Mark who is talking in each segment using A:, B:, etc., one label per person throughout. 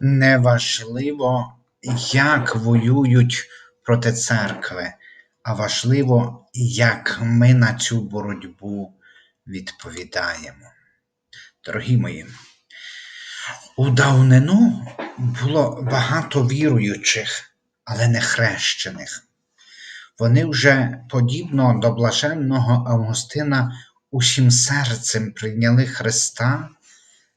A: неважливо, як воюють проти церкви, а важливо, як ми на цю боротьбу відповідаємо. Дорогі мої, у давнину було багато віруючих, але не хрещених. Вони вже, подібно до блаженного Августина, усім серцем прийняли Христа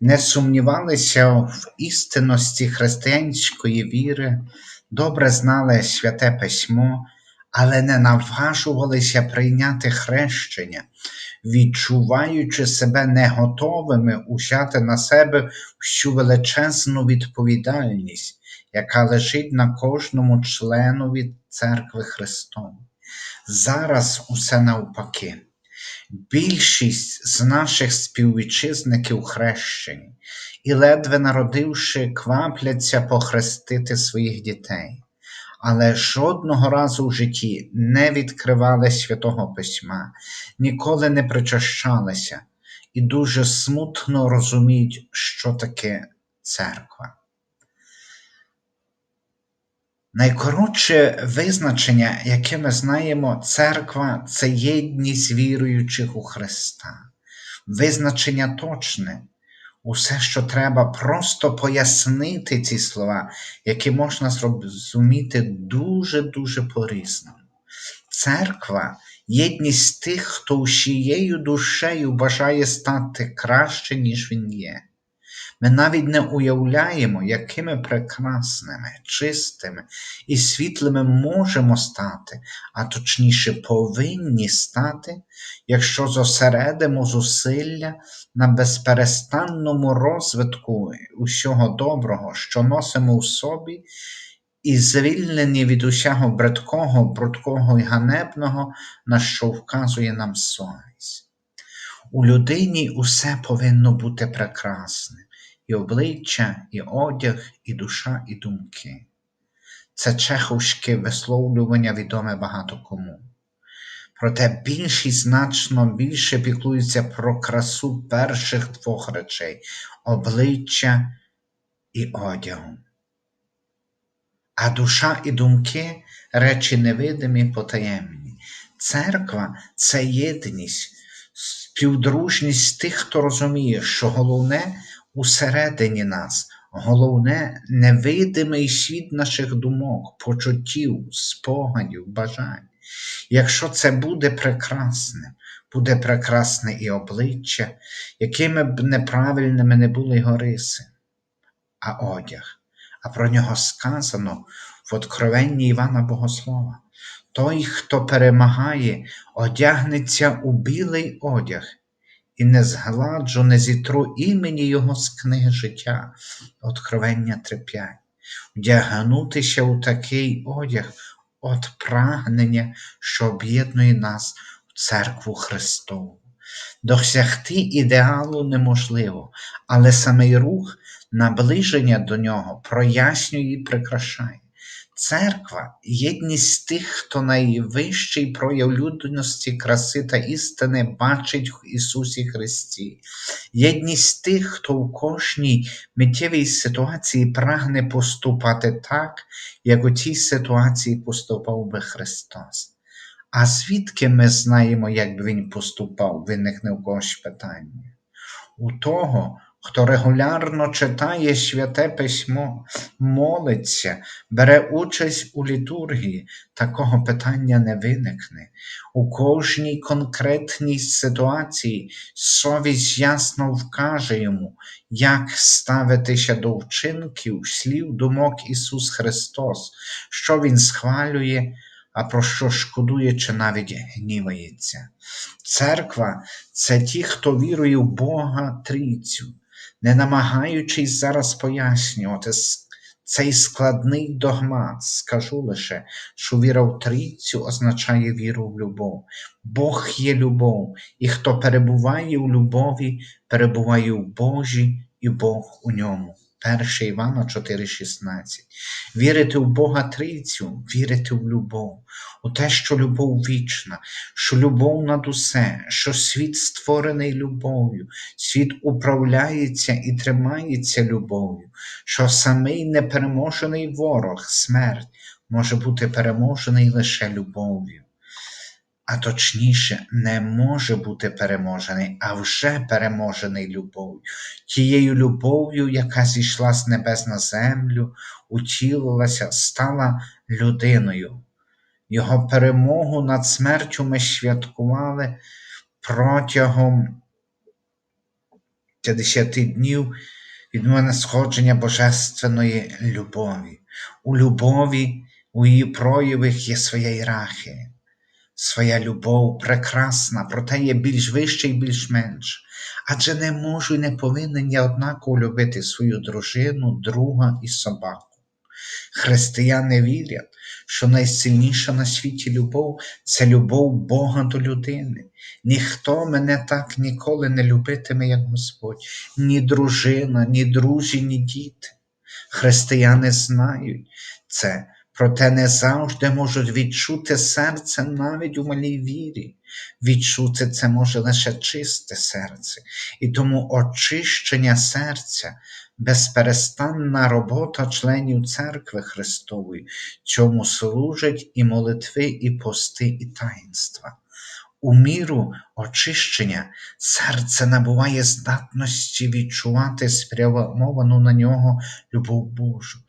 A: не сумнівалися в істинності християнської віри, добре знали святе письмо, але не наважувалися прийняти хрещення, відчуваючи себе не готовими узяти на себе всю величезну відповідальність, яка лежить на кожному членові церкви Христової. Зараз усе навпаки. Більшість з наших співвітчизників хрещені і, ледве народивши, квапляться похрестити своїх дітей, але жодного разу в житті не відкривали святого письма, ніколи не причащалися і дуже смутно розуміють, що таке церква. Найкоротше визначення, яке ми знаємо, церква це єдність віруючих у Христа. Визначення точне. Усе, що треба, просто пояснити ці слова, які можна зрозуміти дуже-дуже по-різному. Церква єдність тих, хто усією душею бажає стати краще, ніж він є. Ми навіть не уявляємо, якими прекрасними, чистими і світлими можемо стати, а точніше повинні стати, якщо зосередимо зусилля на безперестанному розвитку усього доброго, що носимо в собі, і звільнені від усього бридкого, брудкого і ганебного, на що вказує нам совість. У людині усе повинно бути прекрасне і обличчя, і одяг, і душа, і думки. Це чеховське висловлювання відоме багато кому. Проте більшість значно більше піклується про красу перших двох речей обличчя і одягу. А душа і думки речі невидимі потаємні. Церква це єдність, співдружність тих, хто розуміє, що головне усередині нас, головне невидимий світ наших думок, почуттів, спогадів, бажань. Якщо це буде прекрасним, буде прекрасне і обличчя, якими б неправильними не були його риси, а одяг. А про нього сказано в Откровенні Івана Богослова. Той, хто перемагає, одягнеться у білий одяг, і не згладжу, не зітру імені Його з книги життя, Откровення 3.5. Вдягнутися у такий одяг от прагнення, що об'єднує нас в церкву Христову. Досягти ідеалу неможливо, але самий рух наближення до нього прояснює і прикрашає. Церква єдність тих, хто найвищий прояв людяності, краси та істини бачить в Ісусі Христі, єдність тих, хто у кожній миттєвій ситуації прагне поступати так, як у тій ситуації поступав би Христос. А звідки ми знаємо, як Він поступав, виникне у когось питання? У того, хто регулярно читає святе письмо, молиться, бере участь у літургії, такого питання не виникне. У кожній конкретній ситуації совість ясно вкаже йому, як ставитися до вчинків, слів, думок Ісус Христос, що Він схвалює. А про що шкодує чи навіть гнівається. Церква це ті, хто вірує в Бога Трійцю, не намагаючись зараз пояснювати цей складний догмат, скажу лише, що віра в трійцю означає віру в любов. Бог є любов, і хто перебуває у любові, перебуває в Божі і Бог у ньому. 1 Івана 4,16. Вірити в Бога Трійцю, вірити в любов, у те, що любов вічна, що любов над усе, що світ створений любов'ю, світ управляється і тримається любов'ю, що самий непереможений ворог, смерть, може бути переможений лише любов'ю а точніше, не може бути переможений, а вже переможений любов'ю, тією любов'ю, яка зійшла з небес на землю, утілилася, стала людиною. Його перемогу над смертю ми святкували протягом 50 днів від мене сходження Божественної любові. У любові, у її проявах є своя ієрархія. Своя любов прекрасна, проте є більш вища і більш менша. Адже не можу і не повинен я однаково любити свою дружину, друга і собаку. Християни вірять, що найсильніша на світі любов це любов Бога до людини. Ніхто мене так ніколи не любитиме, як Господь, ні дружина, ні друзі, ні діти. Християни знають це проте не завжди можуть відчути серце навіть у малій вірі. Відчути це може лише чисте серце, і тому очищення серця, безперестанна робота членів церкви Христової, чому служать і молитви, і пости, і таїнства. У міру очищення серце набуває здатності відчувати спрямовану на нього любов Божу,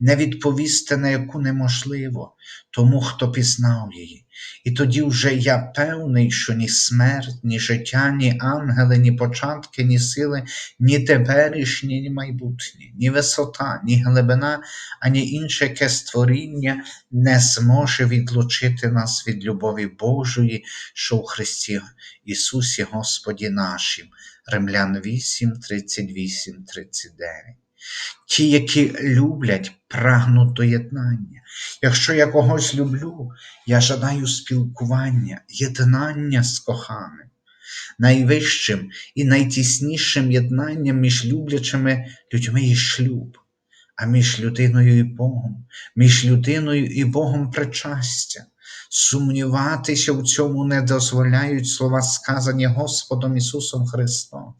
A: не відповісти на яку неможливо тому, хто пізнав її. І тоді вже я певний, що ні смерть, ні життя, ні ангели, ні початки, ні сили, ні теперішні, ні майбутнє, ні висота, ні глибина, ані інше яке створіння не зможе відлучити нас від любові Божої, що у Христі Ісусі Господі нашим. Римлян 8, 38, 39 ті, які люблять, прагнуть до єднання. Якщо я когось люблю, я жадаю спілкування, єднання з коханим. Найвищим і найтіснішим єднанням між люблячими людьми є шлюб, а між людиною і Богом, між людиною і Богом причастя. Сумніватися в цьому не дозволяють слова, сказані Господом Ісусом Христом.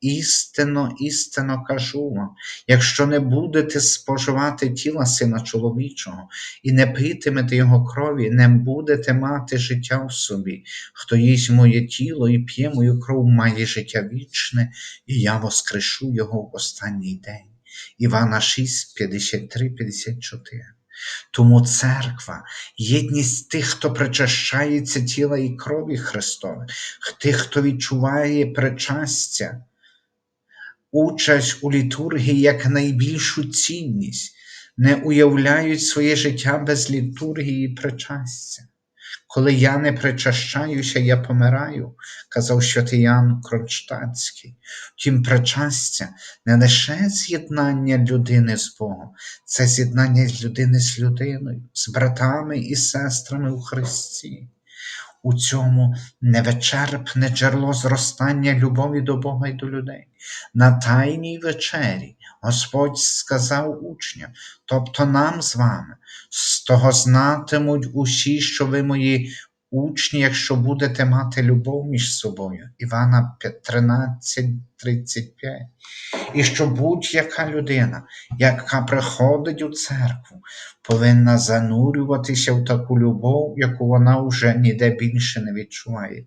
A: Істинно, істинно кажу вам, якщо не будете споживати тіла Сина чоловічого і не питимете Його крові, не будете мати життя в собі. Хто їсть моє тіло і п'є мою кров, має життя вічне, і я воскрешу Його в останній день. Івана 6, 53, 54 тому церква, єдність тих, хто причащається тіла і крові Христових, тих, хто відчуває причастя, участь у літургії як найбільшу цінність, не уявляють своє життя без літургії і причастя. Коли я не причащаюся, я помираю, казав святий Ян Кронштадтський. Втім, причастя не лише з'єднання людини з Богом, це з'єднання людини з людиною, з братами і сестрами у Христі. У цьому невичерпне джерело зростання любові до Бога і до людей. На Тайній вечері Господь сказав учням, тобто нам з вами, з того знатимуть усі, що ви мої учні, якщо будете мати любов між собою. Івана 13, 35. І що будь-яка людина, яка приходить у церкву, повинна занурюватися в таку любов, яку вона вже ніде більше не відчуває.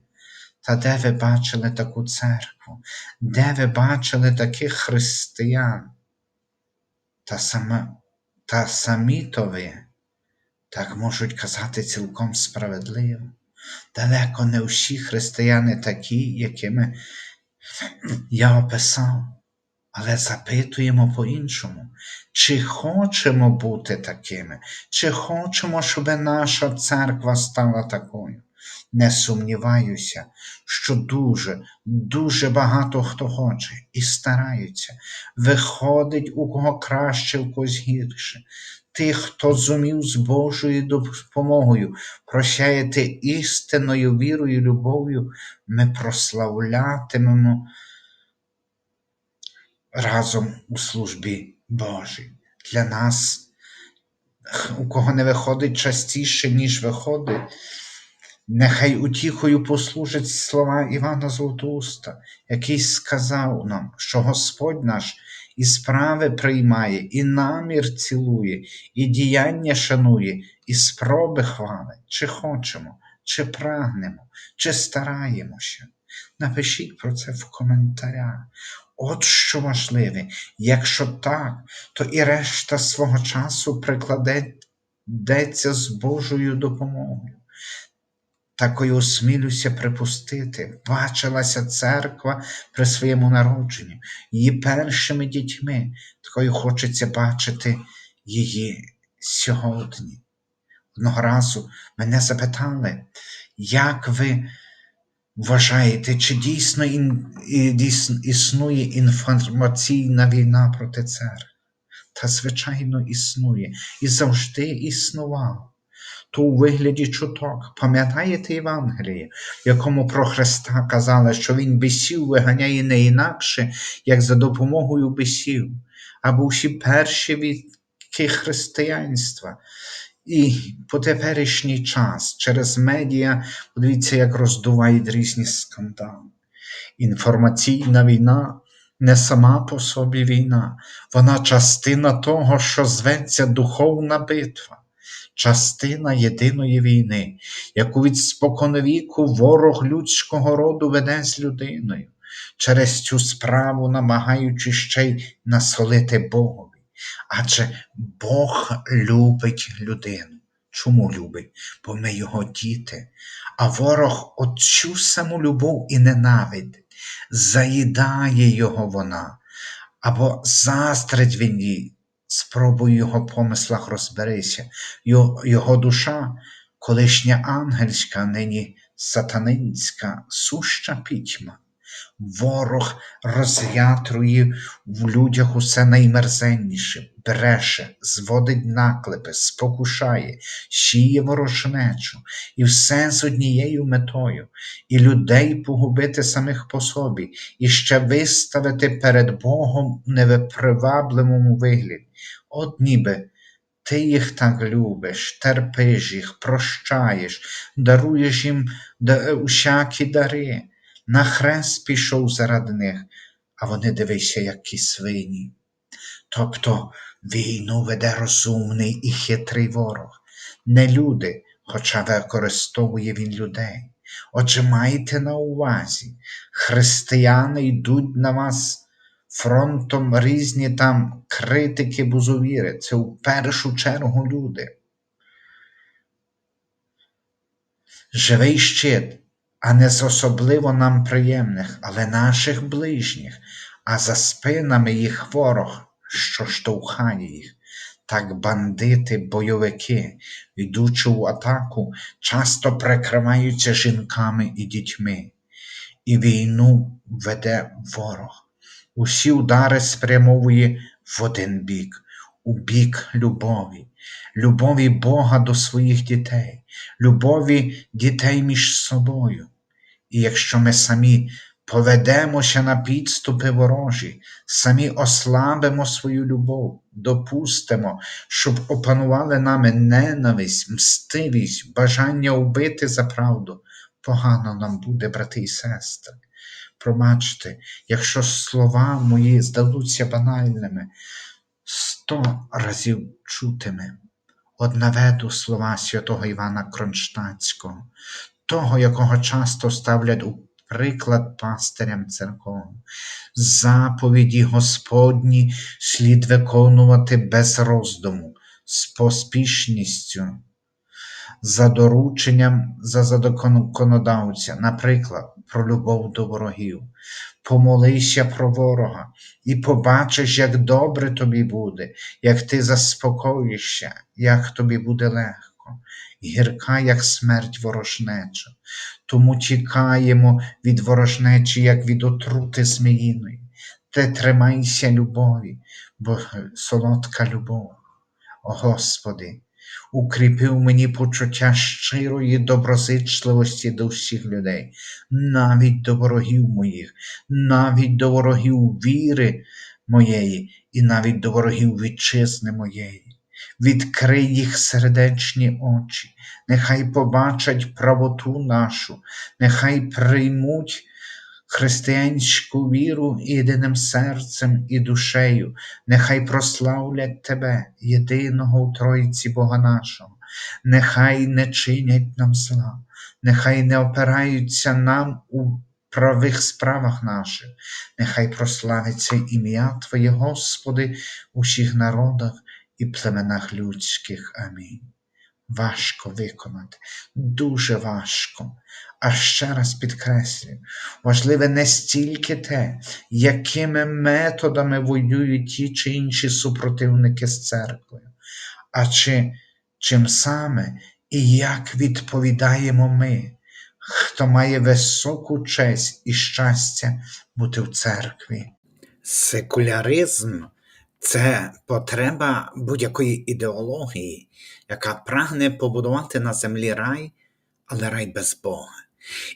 A: Та де ви бачили таку церкву? Де ви бачили таких християн? Та, сама, та самі то ви так можуть казати цілком справедливо. Далеко не всі християни такі, якими я описав, але запитуємо по-іншому, чи хочемо бути такими, чи хочемо, щоб наша церква стала такою. Не сумніваюся, що дуже, дуже багато хто хоче і стараються, виходить у кого краще, у когось гірше тих, хто зумів з Божою допомогою просяяти істинною вірою любов'ю, ми прославлятимемо разом у службі Божий. Для нас, у кого не виходить частіше, ніж виходить, нехай утіхою послужать слова Івана Золотоуста, який сказав нам, що Господь наш і справи приймає, і намір цілує, і діяння шанує, і спроби хвалить, чи хочемо, чи прагнемо, чи стараємося. Напишіть про це в коментарях. От що важливе, якщо так, то і решта свого часу прикладеться з Божою допомогою. Такою осмілюся припустити, бачилася церква при своєму народженні, її першими дітьми, такою хочеться бачити її сьогодні. Одного разу мене запитали, як ви вважаєте, чи дійсно, існує інформаційна війна проти церкви? Та, звичайно, існує і завжди існувала. То у вигляді чуток. Пам'ятаєте Євангеліє, якому про Христа казали, що Він бісів виганяє не інакше, як за допомогою бісів, або всі перші віки християнства. І по теперішній час через медіа, подивіться, як роздувають різні скандали. Інформаційна війна не сама по собі війна, вона частина того, що зветься духовна битва, частина єдиної війни, яку від споконвіку ворог людського роду веде з людиною, через цю справу намагаючись ще й насолити Богові. Адже Бог любить людину. Чому любить? Бо ми його діти, а ворог оцю саму любов і ненавидить, заїдає його вона, або застрить він їй, спробуй його помислах розберися, його, душа, колишня ангельська, нині сатанинська, суща пітьма. Ворог роз'ятрує в людях усе наймерзенніше, бреше, зводить наклепи, спокушає, сіє ворожнечу, і все з однією метою, і людей погубити самих по собі, і ще виставити перед Богом в невипривабливому вигляді. От ніби ти їх так любиш, терпиш їх, прощаєш, даруєш їм усякі дари на хрест пішов заради них, а вони дивися, які свині. Тобто війну веде розумний і хитрий ворог, не люди, хоча використовує він людей. Отже, майте на увазі, християни йдуть на вас фронтом різні там критики бузовіри, це в першу чергу люди. Живий щит а не з особливо нам приємних, але наших ближніх, а за спинами їх ворог, що штовхає їх. Так бандити, бойовики, йдучи в атаку, часто прикриваються жінками і дітьми, і війну веде ворог. Усі удари спрямовує в один бік, у бік любові, любові Бога до своїх дітей, любові дітей між собою. І якщо ми самі поведемося на підступи ворожі, самі ослабимо свою любов, допустимо, щоб опанували нами ненависть, мстивість, бажання убити за правду, погано нам буде, брати і сестри. Пробачте, якщо слова мої здадуться банальними, сто разів чутими. От наведу слова святого Івана Кронштадтського, того, якого часто ставлять у приклад пастирям церковним. Заповіді Господні слід виконувати без роздуму, з поспішністю, за дорученням за законодавця, наприклад, про любов до ворогів. Помолися про ворога і побачиш, як добре тобі буде, як ти заспокоїшся, як тобі буде легко гірка, як смерть ворожнеча, тому тікаємо від ворожнечі, як від отрути зміїної, Те тримайся любові, бо солодка любов. О Господи, укріпив мені почуття щирої доброзичливості до всіх людей, навіть до ворогів моїх, навіть до ворогів віри, моєї і навіть до ворогів вітчизни моєї. Відкрий їх сердечні очі, нехай побачать правоту нашу, нехай приймуть християнську віру єдиним серцем і душею, нехай прославлять Тебе, єдиного у Троїці Бога нашого, нехай не чинять нам зла, нехай не опираються нам у правих справах наших, нехай прославиться ім'я Твоє, Господи, у всіх народах і племенах людських. Амінь. Важко виконати, дуже важко. А ще раз підкреслюю, важливе не стільки те, якими методами воюють ті чи інші супротивники з церквою, а чи чим саме і як відповідаємо ми, хто має високу честь і щастя бути в церкві. Секуляризм це потреба будь-якої ідеології, яка прагне побудувати на землі рай, але рай без Бога.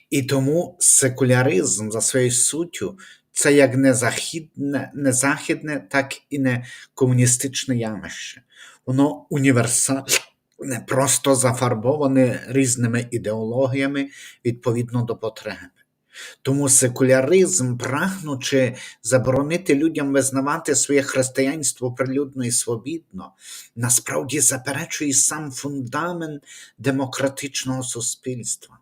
A: І тому секуляризм за своєю суттю це як не західне, не західне, так і не комуністичне явище. Воно універсальне, просто зафарбоване різними ідеологіями відповідно до потреби. Тому секуляризм, прагнучи заборонити людям визнавати своє християнство прилюдно і свобідно, насправді заперечує сам фундамент демократичного суспільства.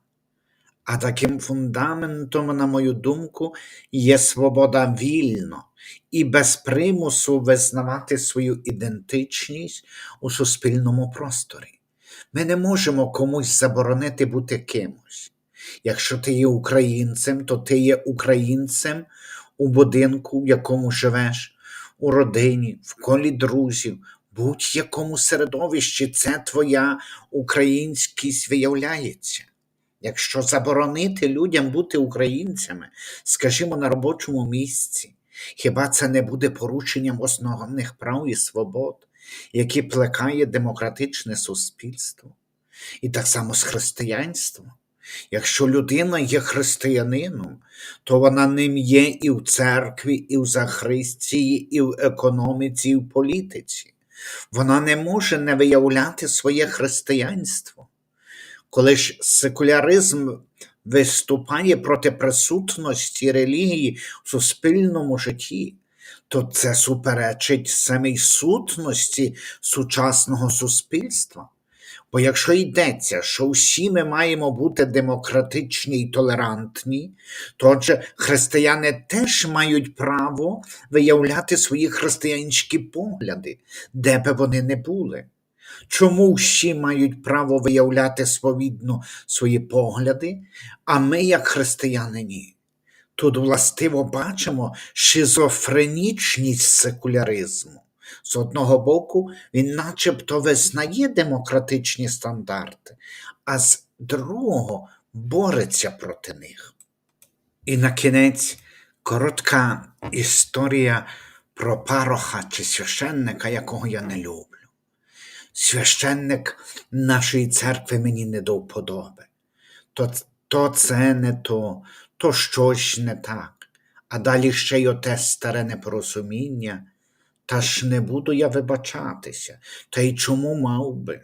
A: А таким фундаментом, на мою думку, є свобода вільно і без примусу визнавати свою ідентичність у суспільному просторі. Ми не можемо комусь заборонити бути кимось. Якщо ти є українцем, то ти є українцем у будинку, в якому живеш, у родині, в колі друзів, будь-якому середовищі це твоя українськість виявляється. Якщо заборонити людям бути українцями, скажімо, на робочому місці, хіба це не буде порушенням основних прав і свобод, які плекає демократичне суспільство? І так само з християнством. Якщо людина є християнином, то вона ним є і в церкві, і в захристії, і в економіці, і в політиці. Вона не може не виявляти своє християнство. Коли ж секуляризм виступає проти присутності релігії в суспільному житті, то це суперечить самій сутності сучасного суспільства. Бо якщо йдеться, що всі ми маємо бути демократичні і толерантні, то отже християни теж мають право виявляти свої християнські погляди, де би вони не були. Чому всі мають право виявляти сповідно свої погляди, а ми, як християни, ні? Тут властиво бачимо шизофренічність секуляризму. З одного боку, він начебто визнає демократичні стандарти, а з другого бореться проти них. І на кінець коротка історія про пароха чи священника, якого я не люблю. Священник нашої церкви мені не до вподоби. То, то це не то, то щось не так. А далі ще й оте старе непорозуміння. Та ж не буду я вибачатися, та й чому мав би?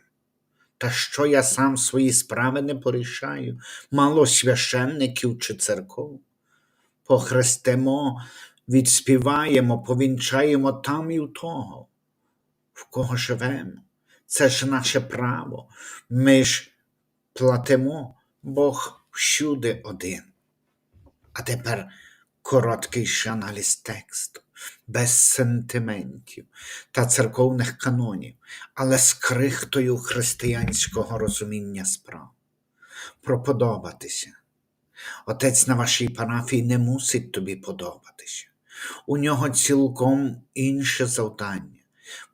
A: Та що я сам свої справи не порішаю, мало священників чи церков. Похрестимо, відспіваємо, повінчаємо там і в того, в кого живемо. Це ж наше право. Ми ж платимо, Бог всюди один. А тепер короткий ще аналіз тексту, без сентиментів та церковних канонів, але з крихтою християнського розуміння справ. Проподобатися. Отець на вашій парафії не мусить тобі подобатися. У нього цілком інше завдання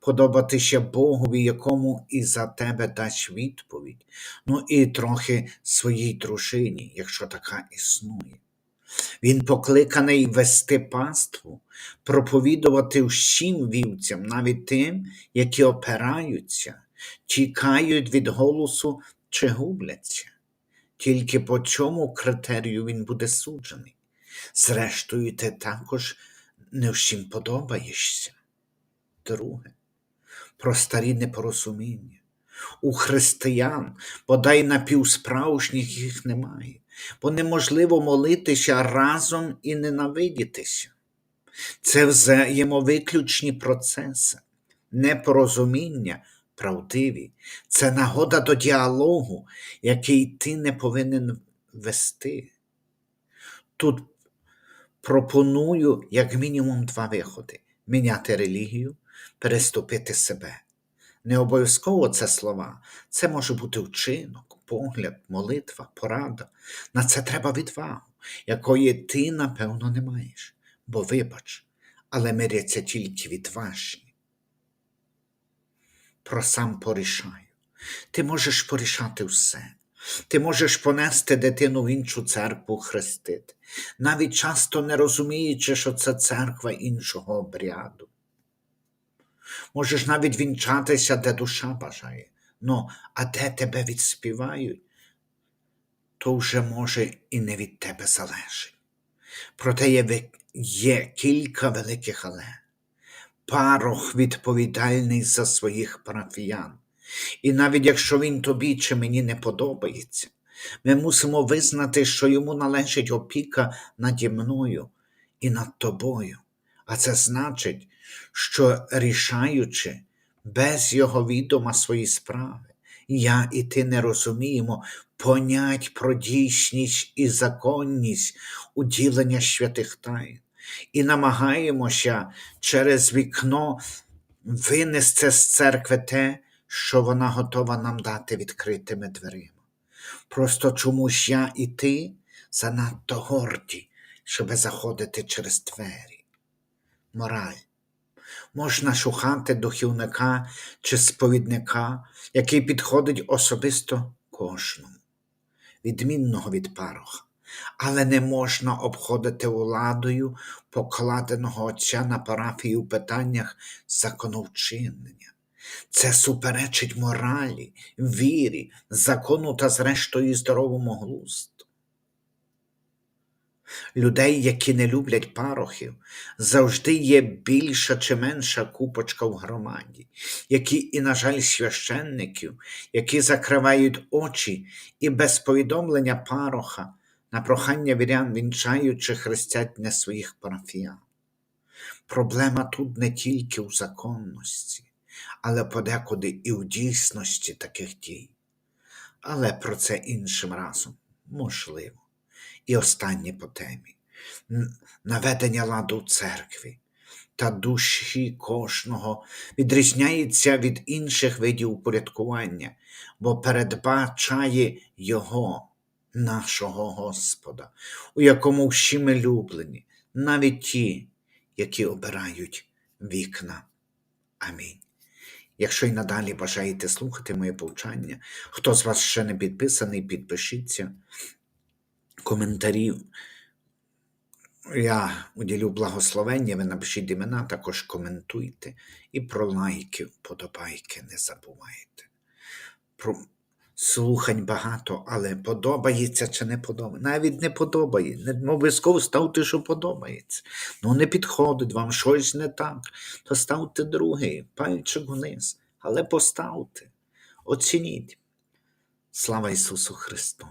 A: подобатися Богові, якому і за тебе дасть відповідь, ну і трохи своїй дружині, якщо така існує. Він покликаний вести паству, проповідувати всім вівцям, навіть тим, які опираються, тікають від голосу чи губляться. Тільки по цьому критерію він буде суджений. Зрештою, ти також не всім подобаєшся. Друге, про старі непорозуміння. У християн бодай напівсправжніх їх немає, бо неможливо молитися разом і ненавидітися. Це взаємовиключні процеси, непорозуміння правдиві, це нагода до діалогу, який ти не повинен вести. Тут пропоную як мінімум два виходи: міняти релігію, переступити себе. Не обов'язково це слова, це може бути вчинок, погляд, молитва, порада. На це треба відвагу, якої ти, напевно, не маєш. Бо вибач, але миряться тільки відважні. Про сам порішаю. Ти можеш порішати все. Ти можеш понести дитину в іншу церкву хрестити, навіть часто не розуміючи, що це церква іншого обряду. Можеш навіть вінчатися, де душа бажає. Ну, а де тебе відспівають, то вже може і не від тебе залежить. Проте є, є кілька великих але. Парох відповідальний за своїх парафіян. І навіть якщо він тобі чи мені не подобається, ми мусимо визнати, що йому належить опіка наді мною і над тобою. А це значить, що рішаючи без його відома свої справи, я і ти не розуміємо понять про дійсність і законність уділення святих тайн, і намагаємося через вікно винести з церкви те, що вона готова нам дати відкритими дверима. Просто чомусь я і ти занадто горді, щоб заходити через двері. Мораль. Можна шукати духівника чи сповідника, який підходить особисто кожному, відмінного від пароха. Але не можна обходити владою покладеного отця на парафії у питаннях законовчинення. Це суперечить моралі, вірі, закону та, зрештою, здоровому глузду. Людей, які не люблять парохів, завжди є більша чи менша купочка в громаді, які і, на жаль, священників, які закривають очі і без повідомлення пароха на прохання вірян вінчають чи хрестять не своїх парафіян. Проблема тут не тільки у законності, але подекуди і у дійсності таких дій. Але про це іншим разом можливо. І останнє по темі наведення ладу в церкві та душі кожного відрізняється від інших видів упорядкування, бо передбачає Його, нашого Господа, у якому всі ми люблені, навіть ті, які обирають вікна. Амінь. Якщо й надалі бажаєте слухати моє повчання, хто з вас ще не підписаний, підпишіться. Коментарів я уділю благословення, ви напишіть імена, також коментуйте і про лайки, вподобайки не забувайте. Про слухань багато, але подобається чи не подобається. Навіть не подобається. Не обов'язково ставте, що подобається. Ну, не підходить вам щось не так, то ставте другий, пальчик вниз, але поставте, оцініть. Слава Ісусу Христу!